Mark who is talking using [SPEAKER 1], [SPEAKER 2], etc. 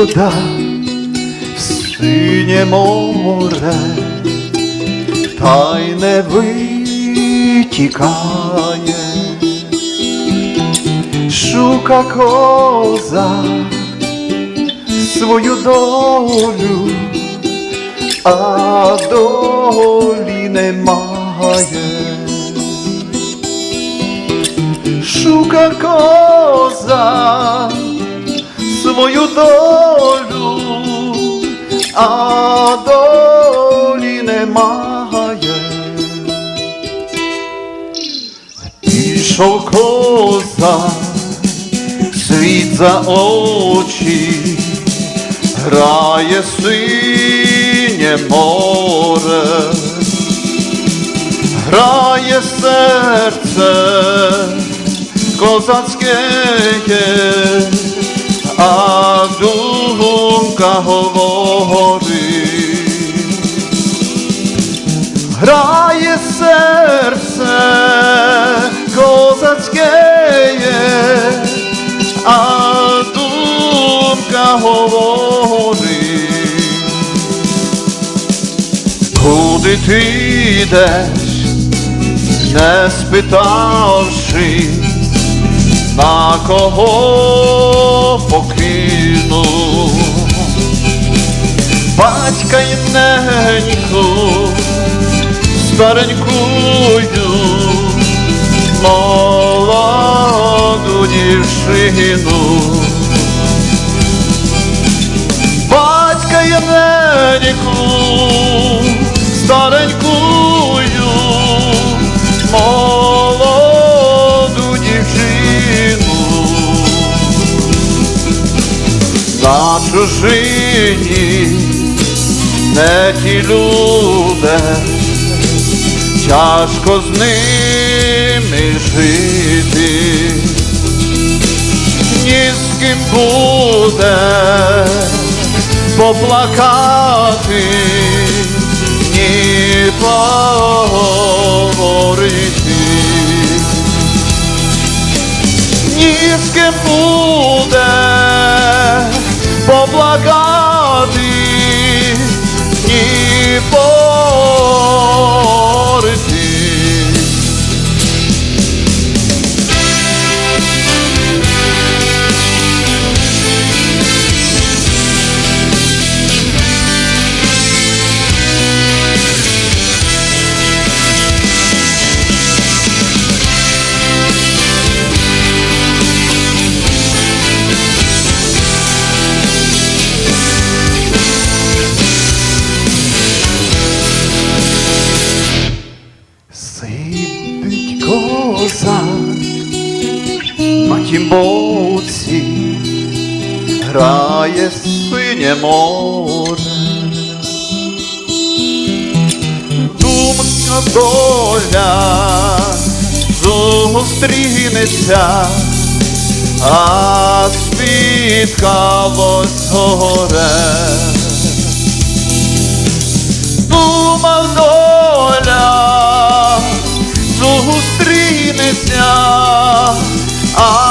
[SPEAKER 1] вода в синє море, та й не витікає, шука коза свою долю, а долі немає. Шука коза свою долю, а долі немає. Пішов коза, світ за очі, грає синє море, грає серце козацьке, а думка говорить. Грає серце козацьке, а думка говорить. Куди ти йдеш, не спитавши, на кого покину батька й неньку, старенькую, молоду дівчину. Батька й неньку, на чужині не ті люди, тяжко з ними жити, ні з ким буде поплакати, ні поговорити. Ні з ким буде поблагати, ні на тім боці, грає синє море. Думка доля зустрінеться, а спіткалось горе. Думав доля зустрінеться, Oh.